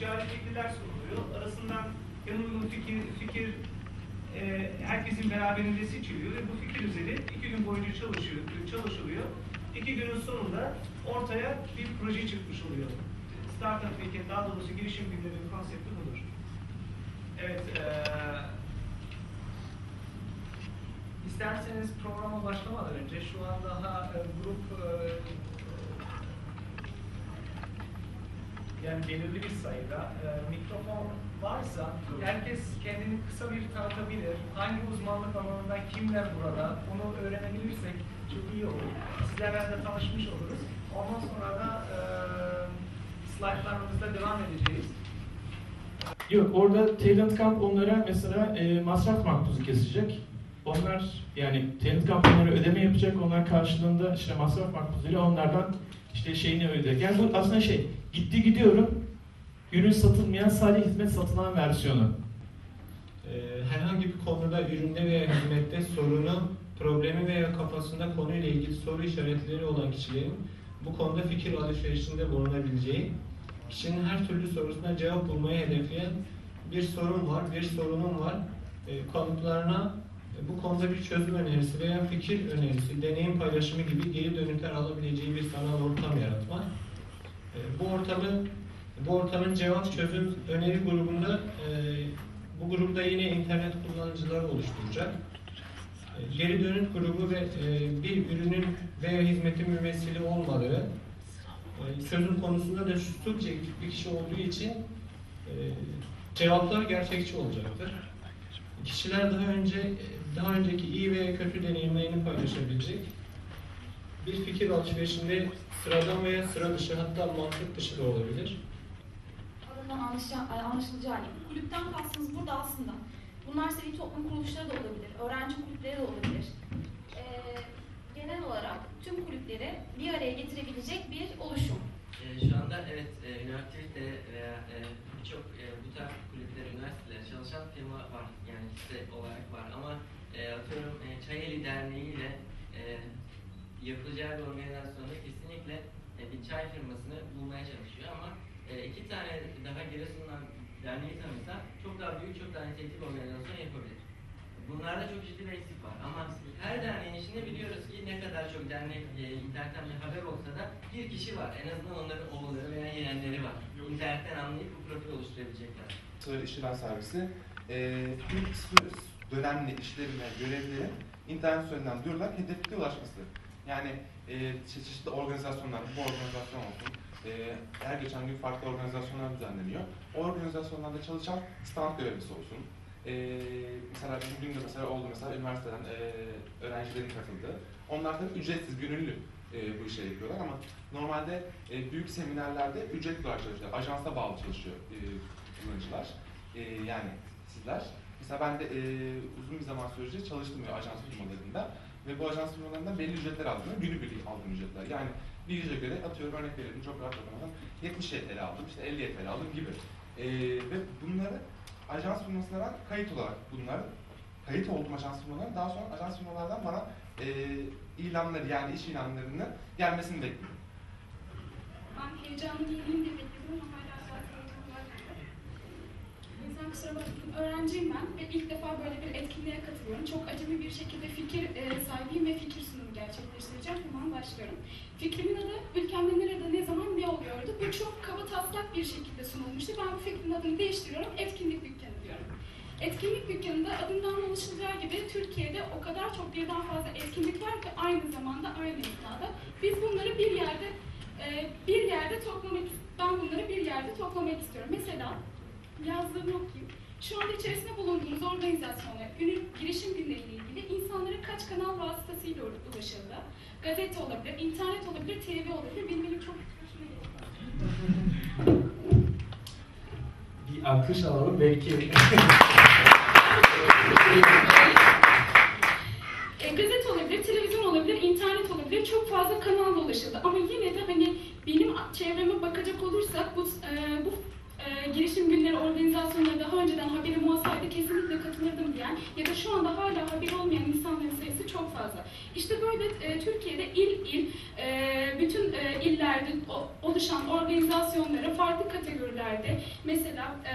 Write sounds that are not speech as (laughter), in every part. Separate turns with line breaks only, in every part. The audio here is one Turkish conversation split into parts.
ticari fikirler sunuluyor. Arasından en uygun fikir, fikir e, herkesin beraberinde seçiliyor ve bu fikir üzeri iki gün boyunca çalışıyor, çalışılıyor. İki günün sonunda ortaya bir proje çıkmış oluyor. Startup Week'in daha doğrusu girişim günlerinin konsepti budur. Evet, e,
İsterseniz programa başlamadan önce şu an daha e, grup e, yani belirli bir sayıda e, mikrofon varsa herkes kendini kısa bir tanıtabilir. Hangi uzmanlık alanından kimler burada onu öğrenebilirsek çok iyi olur. Sizlerle de tanışmış oluruz. Ondan sonra da e, slaytlarımızda devam edeceğiz.
Yok orada Talent Camp onlara mesela e, masraf makbuzu kesecek. Onlar yani Talent Camp onlara ödeme yapacak. Onlar karşılığında işte masraf makbuzuyla onlardan işte şeyini ödeyecek. Yani bu aslında şey gitti gidiyorum ürün satılmayan sadece hizmet satılan versiyonu.
Ee, herhangi bir konuda üründe veya hizmette sorunu, problemi veya kafasında konuyla ilgili soru işaretleri olan kişilerin bu konuda fikir alışverişinde bulunabileceği, kişinin her türlü sorusuna cevap bulmayı hedefleyen bir sorun var, bir sorunun var. E, konuklarına e, bu konuda bir çözüm önerisi veya fikir önerisi, deneyim paylaşımı gibi geri dönütler alabileceği bir sanal ortam yaratma. E, bu ortamı bu ortamın cevap çözüm öneri grubunda e, bu grupta yine internet kullanıcıları oluşturacak. E, Geri dönüt grubu ve bir ürünün veya hizmetin mümessili olmadığı, e, sözün konusunda da subjektif bir kişi olduğu için cevaplar gerçekçi olacaktır. Kişiler daha önce daha önceki iyi veya kötü deneyimlerini paylaşabilecek. Bir fikir alışverişinde sıradan veya sıra dışı hatta mantık dışı da olabilir.
Adından anlaşılacağı, gibi. Kulüpten kastımız burada aslında. Bunlar sivil toplum kuruluşları da olabilir, öğrenci kulüpleri de olabilir. Ee, genel olarak tüm kulüpleri bir araya getirebilecek bir oluşum.
Ee, şu anda evet e, üniversitede veya e, birçok e, bu tarz kulüpler, üniversiteler çalışan firma var. Yani liste olarak var ama e, atıyorum e, Çayeli Derneği ile e, yapılacağı bir organizasyonda kesinlikle e, bir çay firmasını bulmaya çalışıyor ama e, iki tane daha Giresun'dan derneği tanırsa çok daha büyük, çok daha nitelikli bir organizasyon yapabilir. Bunlarda çok ciddi bir eksik var ama her derneğin içinde biliyoruz ki ne kadar çok dernek e, internetten bir haber olsa da bir kişi var. En azından onların oğulları veya yeğenleri var. İnternetten anlayıp bu profil oluşturabilecekler.
Sığır işçiler servisi e, tüm dönemli işlerin ve görevlerin internet üzerinden duyurularak hedefine ulaşması. Yani e, çe- çeşitli organizasyonlar, bu organizasyon olsun, e, her geçen gün farklı organizasyonlar düzenleniyor. O organizasyonlarda çalışan stand görevlisi olsun. E, mesela bugün de mesela oldu mesela üniversiteden e, öğrencilerin katıldığı. Onlar tabii ücretsiz, gönüllü e, bu işleri yapıyorlar ama normalde e, büyük seminerlerde ücretli olarak çalışıyorlar. Ajansa bağlı çalışıyor e, kullanıcılar. E, yani sizler. Mesela ben de e, uzun bir zaman sürece çalıştım ya ajans firmalarında ve bu ajans firmalarından belli ücretler aldım. Günübirlik aldığım ücretler. Yani bir yüze göre atıyorum örnek verelim çok rahat bakamadan 70 TL aldım, işte 50 TL aldım gibi. E, ve bunları ajans firmasına kayıt olarak bunlar kayıt olduğum ajans firmaları daha sonra ajans firmalardan bana e, ilanları yani iş ilanlarını gelmesini bekliyorum.
Ben heyecanlı değilim diye bekledim ama hala zaten heyecanım var. İnsan kusura bakmayın. Öğrenciyim ben ve ilk defa böyle bir etkinliğe katılıyorum. Çok acemi bir şekilde fikir e, sahibiyim ve fikir sunumu gerçekleştireceğim. Hemen başlıyorum. Fikrimin adı ülkemde nerede ne zaman ne oluyordu. Bu çok kaba taslak bir şekilde sunulmuştu. Ben bu fikrin adını değiştiriyorum. Etkinlik dükkanı diyorum. Etkinlik dükkanında adından anlaşılacağı gibi Türkiye'de o kadar çok birden fazla etkinlik var ki aynı zamanda aynı miktarda. Biz bunları bir yerde e, bir yerde toplamak ben bunları bir yerde toplamak istiyorum. Mesela yazdığımı okuyayım. Şu anda içerisinde bulunduğumuz organizasyonlar, girişim günleriyle ilgili insanlara kaç kanal vasıtasıyla ulaşıldı? Gazete olabilir, internet olabilir, TV olabilir. Benim benim çok.
Bir alkış alalım belki.
E, gazete olabilir, televizyon olabilir, internet olabilir. Çok fazla kanalla ulaşıldı. Ama yine de hani benim çevreme bakacak olursak bu e, bu e, girişim günleri organizasyonlara daha önceden haberim olsaydı kesinlikle katılırdım diyen ya da şu anda hala haberi olmayan insanların sayısı çok fazla. İşte böyle e, Türkiye'de il il e, bütün e, illerde oluşan organizasyonlara farklı kategorilerde mesela e,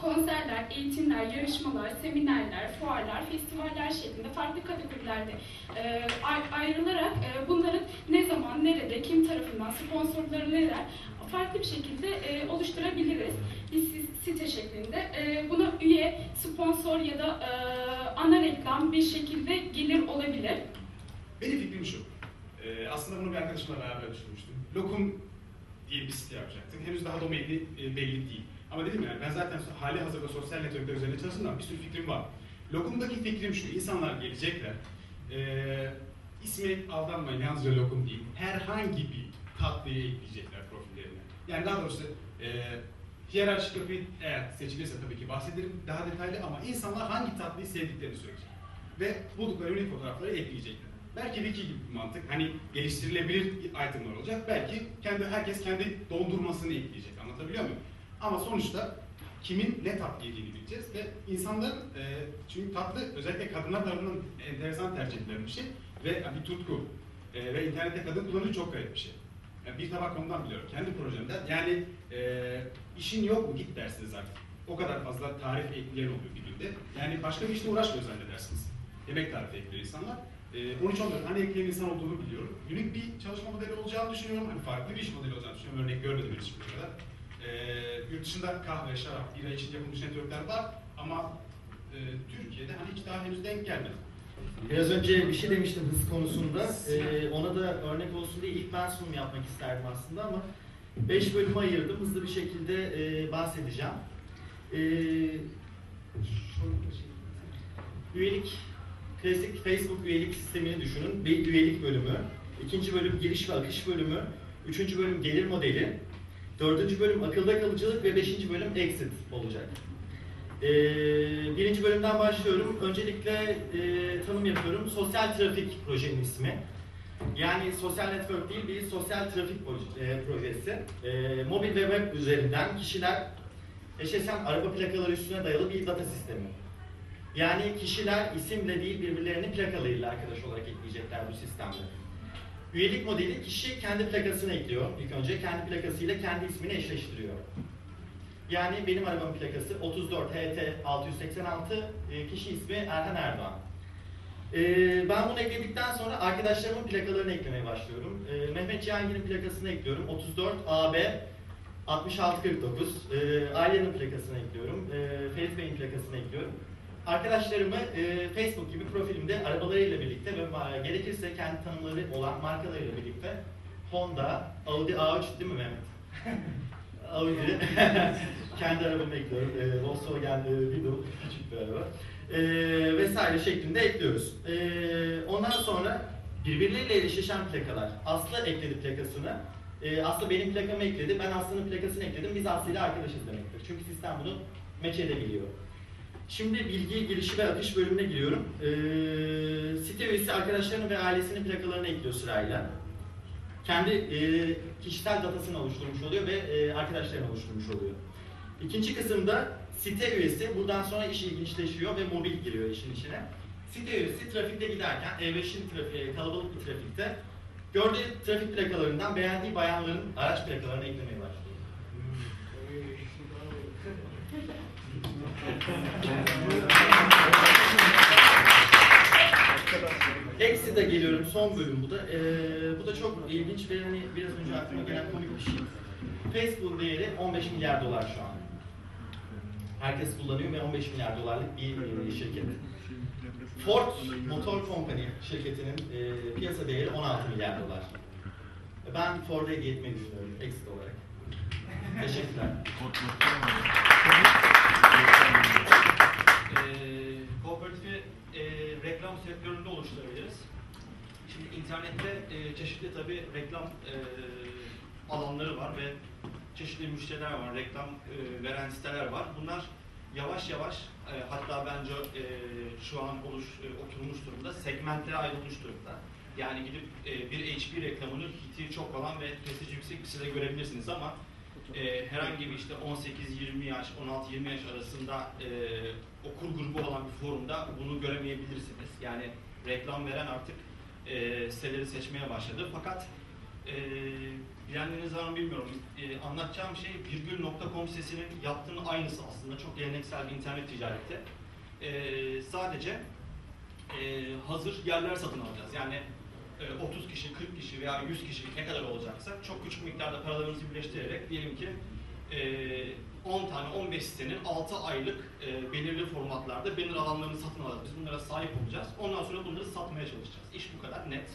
konserler, eğitimler, yarışmalar, seminerler, fuarlar, festivaller şeklinde farklı kategorilerde e, ay- ayrılarak e, bunların ne zaman, nerede, kim tarafından, sponsorları neler farklı bir şekilde e, oluşturabiliriz si- site şeklinde. E, buna üye, sponsor ya da e, ana reklam bir şekilde gelir olabilir.
Benim fikrim şu. Ee, aslında bunu bir arkadaşımla beraber düşünmüştüm. Lokum diye bir site yapacaktık. Henüz daha domaini e, belli değil. Ama dedim yani ben zaten hali hazırda sosyal networkler üzerine çalıştım ama bir sürü fikrim var. Lokum'daki fikrim şu. insanlar gelecekler. Ee, ismi aldanmayın yalnızca lokum değil. Herhangi bir tatlıyı ekleyecekler profillerine. Yani daha doğrusu e, hiyerarşik yapıyı eğer seçilirse tabii ki bahsederim daha detaylı ama insanlar hangi tatlıyı sevdiklerini söyleyecek ve buldukları ürün fotoğrafları ekleyecekler. Belki Wiki gibi bir mantık, hani geliştirilebilir itemler olacak. Belki kendi herkes kendi dondurmasını ekleyecek. Anlatabiliyor muyum? Ama sonuçta kimin ne tatlı yediğini bileceğiz ve insanların e, çünkü tatlı özellikle kadınlar tarafından enteresan tercih bir şey ve bir tutku. E, ve internette kadın kullanıcı çok garip bir şey. Yani bir tabak ondan biliyorum kendi projemden. Yani e, işin yok mu git dersiniz artık. O kadar fazla tarif ekleyen oluyor bir günde. Yani başka bir işle uğraşmıyor zannedersiniz. Yemek tarifi ekliyor insanlar. E, 13-14 tane ekleyen insan olduğunu biliyorum. Unik bir çalışma modeli olacağını düşünüyorum. Hani farklı bir iş modeli olacağını düşünüyorum. Örnek görmedim henüz şimdiye kadar. E, yurt dışında kahve, şarap, bira için yapılmış networkler var ama e, Türkiye'de hani hiç daha henüz denk gelmedi.
Biraz önce bir şey demiştim hız konusunda. Ee, ona da örnek olsun diye ilk ben sunum yapmak isterdim aslında ama 5 bölüme ayırdım. Hızlı bir şekilde e, bahsedeceğim. Ee, üyelik, klasik Facebook üyelik sistemini düşünün. Bir üyelik bölümü. ikinci bölüm giriş ve akış bölümü. Üçüncü bölüm gelir modeli. Dördüncü bölüm akılda kalıcılık ve beşinci bölüm exit olacak. Ee, birinci bölümden başlıyorum. Öncelikle e, tanım yapıyorum. Sosyal trafik projenin ismi. Yani sosyal network değil bir sosyal trafik proje- e, projesi. E, mobil ve web üzerinden kişiler eşleşen araba plakaları üstüne dayalı bir data sistemi. Yani kişiler isimle değil birbirlerini plakalarıyla arkadaş olarak ekleyecekler bu sistemde. Üyelik modeli kişi kendi plakasını ekliyor ilk önce. Kendi plakasıyla kendi ismini eşleştiriyor. Yani benim arabamın plakası 34 HT 686, e, kişi ismi Erhan Erdoğan. E, ben bunu ekledikten sonra arkadaşlarımın plakalarını eklemeye başlıyorum. E, Mehmet Cihangir'in plakasını ekliyorum. 34 AB 6649. E, Ailenin plakasını ekliyorum. E, Ferit Bey'in plakasını ekliyorum. Arkadaşlarımı e, Facebook gibi profilimde arabalarıyla birlikte ve gerekirse kendi tanımları olan markalarıyla birlikte Honda, Audi A3 değil mi Mehmet? (laughs) Audi. (laughs) Kendi arabamı ekliyorum. E, Volkswagen Beetle küçük bir araba. E, vesaire şeklinde ekliyoruz. E, ondan sonra birbirleriyle eşleşen plakalar. Aslı ekledi plakasını. E, Aslı benim plakamı ekledi. Ben Aslı'nın plakasını ekledim. Biz Aslı ile arkadaşız demektir. Çünkü sistem bunu meç edebiliyor. Şimdi bilgi girişi ve akış bölümüne giriyorum. E, site üyesi arkadaşlarının ve ailesinin plakalarını ekliyor sırayla kendi e, kişisel datasını oluşturmuş oluyor ve e, arkadaşlarını oluşturmuş oluyor. İkinci kısımda site üyesi, buradan sonra iş ilginçleşiyor ve mobil giriyor işin içine. Site üyesi trafikte giderken, E5'in trafiği, kalabalık bir trafikte gördüğü trafik plakalarından beğendiği bayanların araç plakalarını eklemeye başlıyor. Exit'e geliyorum son bölüm bu da. Ee, bu da çok ilginç ve hani biraz önce aklıma gelen komik bir şey. Facebook değeri 15 milyar dolar şu an. Herkes kullanıyor ve 15 milyar dolarlık bir şirket. Ford Motor Company şirketinin e, piyasa değeri 16 milyar dolar. Ben Ford'a hediye etmeyi düşünüyorum exit olarak. Teşekkürler.
Ee, kooperatifi e, reklam sektöründe oluşturabiliriz. Şimdi internette e, çeşitli tabi reklam e, alanları var ve çeşitli müşteriler var, reklam e, veren siteler var. Bunlar yavaş yavaş e, hatta bence e, şu an oluş, e, oturmuş durumda, segmentlere ayrılmış durumda. Yani gidip e, bir HP reklamının hiti çok olan ve prestiji yüksek bir sitede görebilirsiniz ama e, herhangi bir işte 18-20 yaş, 16-20 yaş arasında e, okur grubu olan bir forumda bunu göremeyebilirsiniz. Yani reklam veren artık e, siteleri seçmeye başladı. Fakat e, bilenleriniz var mı bilmiyorum. E, anlatacağım şey virgül.com sitesinin yaptığının aynısı aslında. Çok geleneksel bir internet ticareti. E, sadece e, hazır yerler satın alacağız. Yani 30 kişi, 40 kişi veya 100 kişilik ne kadar olacaksa çok küçük miktarda paralarımızı birleştirerek diyelim ki e, 10 tane 15 sitenin 6 aylık e, belirli formatlarda banner alanlarını satın alacağız. Biz bunlara sahip olacağız. Ondan sonra bunları satmaya çalışacağız. İş bu kadar net.